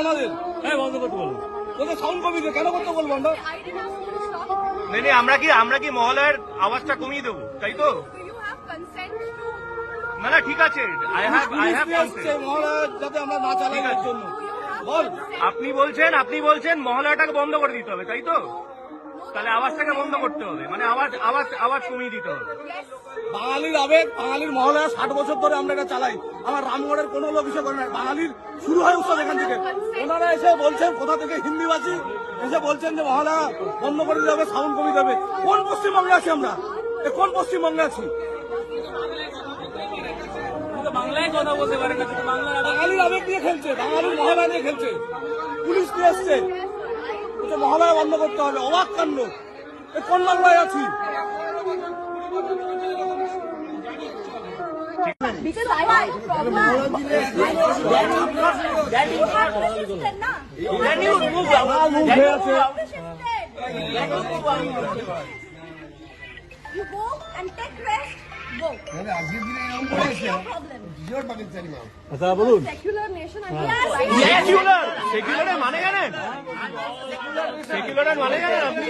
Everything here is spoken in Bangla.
ওনাদের হ্যাঁ বন্ধ করতে বলুন ওদের সাউন্ড কমিয়ে কেন করতে বলব আমরা. নেই কি আমরা কি মহলয়ের আওয়াজটা কমিয়ে দেবো? তাই তো? না না ঠিক আছে। I have I have police নিয়ে এসছে মহারাজ যাতে আমরা না চালাই এর জন্য। Do you have বল। আপনি বলছেন আপনি বলছেন মহলয়াটাকে বন্ধ করে দিতে হবে তাই তো? তাহলে আওয়াজটাকে বন্ধ করতে হবে। মানে আওয়াজ আওয়াজ আওয়াজ কমিয়ে দিতে হবে. বাঙালির আবেগ, বাঙালির মহলায় ষাট বছর ধরে আমরা এটা চালাই। আমার রামগড়ের কোনো লোক এসে করে না, বাঙালির শুরু হয় উৎসব এখান থেকে। ওনারা এসে বলছেন, কোথা থেকে হিন্দিবাসী এসে বলছেন যে, মহলা বন্ধ করে দিতে হবে, সাউন্ড কমিয়ে দেবে। কোন পশ্চিমবঙ্গে আছি আমরা? কোন পশ্চিমবঙ্গে আছি? বাংলায় কথা বাঙালির আবেগ নিয়ে খেলছে, বাঙালির মহলা নিয়ে খেলছে। পুলিশ নিয়ে এসছে। মহলায় বন্ধ করতে হবে, অবাক কাণ্ড। কোন বাংলায় আছি? Because I have a problem. You have to shift na? Then you move বাঙাল মুখ হয়ে আছে You have to shift it. You go and take rest. Go. এসে your problem? পাকিস্তানি মা আচ্ছা Secular nation. Yes. সেকুলার সেকুলারের মানে জানেন সেকুলারের মানে জানেন আপনি?